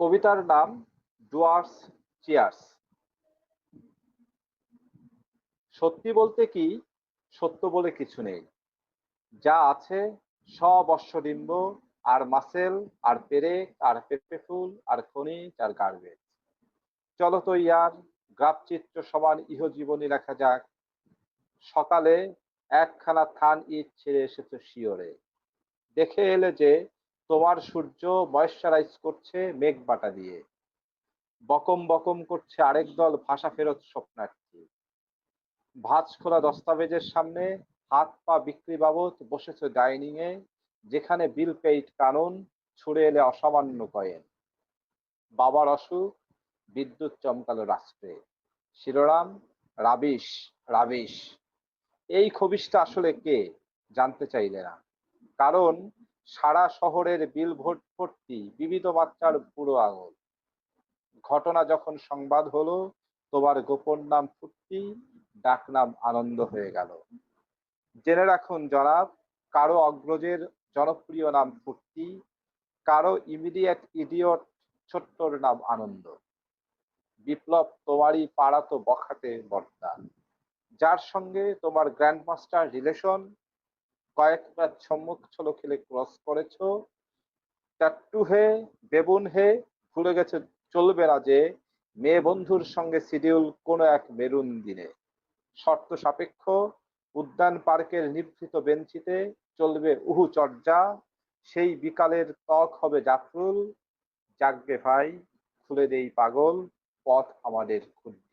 কবিতার নাম ডুয়ার্স চিয়ার্স। সত্যি বলতে কি, সত্য বলে কিছু নেই। যা আছে সব অশ্বডিম্ব, আর মাসেল, আর পেরেক, আর পেঁপে ফুল, আর খনিজ, আর গার্বেজ। চলো তো ইয়ার গ্রাফচিত্র সমান ইহজীবনী লেখা যাক। সকালে একখানা থান ইট ছেড়ে এসেছে শিওরে দেখে এলে যে তোমার সূর্য ময়েশ্চারাইজ করছে মেঘ বাটা দিয়ে। বকম বকম করছে আরেক দল ভাষা ফেরত স্বপ্নার্থী। ভাঁজ খোলা দস্তাবেজের সামনে হাত পা বিক্রি বাবদ বসেছে ডাইনিং এ, যেখানে বিল পেইড কানুন ছুড়ে এলে অসামান্য কয়েন। বাবার অসুখ, বিদ্যুৎ চমকালো রাষ্ট্রে। শিরোনাম, রাবিশ রাবিশ। এই খবিশটা আসলে কে? জানতে চাইলে না। কারণ সারা শহরের বিল ভোট ভর্তি বিবিধ মাত্রার পুরো আঙুল। ঘটনা যখন সংবাদ হলো, তোমার গোপন নাম ফুর্তি ডাক নাম আনন্দ হয়ে গেল। জেনে রাখুন জনাব, কারও অগ্রজের জনপ্রিয় নাম ফুর্তি কারও ইমিডিয়েট ইডিয়ট ছোট্টর নাম আনন্দ। বিপ্লব তোমারই পাড়া তো বখাটে বর্তা যার সঙ্গে তোমার গ্র্যান্ডমাস্টার রিলেশন কয়েক ম্যাচ সম্মুখ ছলো খেলে ক্রস করেছ। টাট্টু হে, বেবুন হে, ভুলে গেছে, চলবে না যে মেয়ে বন্ধুর সঙ্গে শিডিউল কোনো এক মেরুন দিনে। শর্ত সাপেক্ষ, উদ্যান পার্কের নিভৃত বেঞ্চিতে চলবে উহু চর্যা, সেই বিকালের ত্বক হবে জাফরুল। জাগবে ভাই, খুলে দেই পাগল, পথ আমাদের ক্ষুদ্র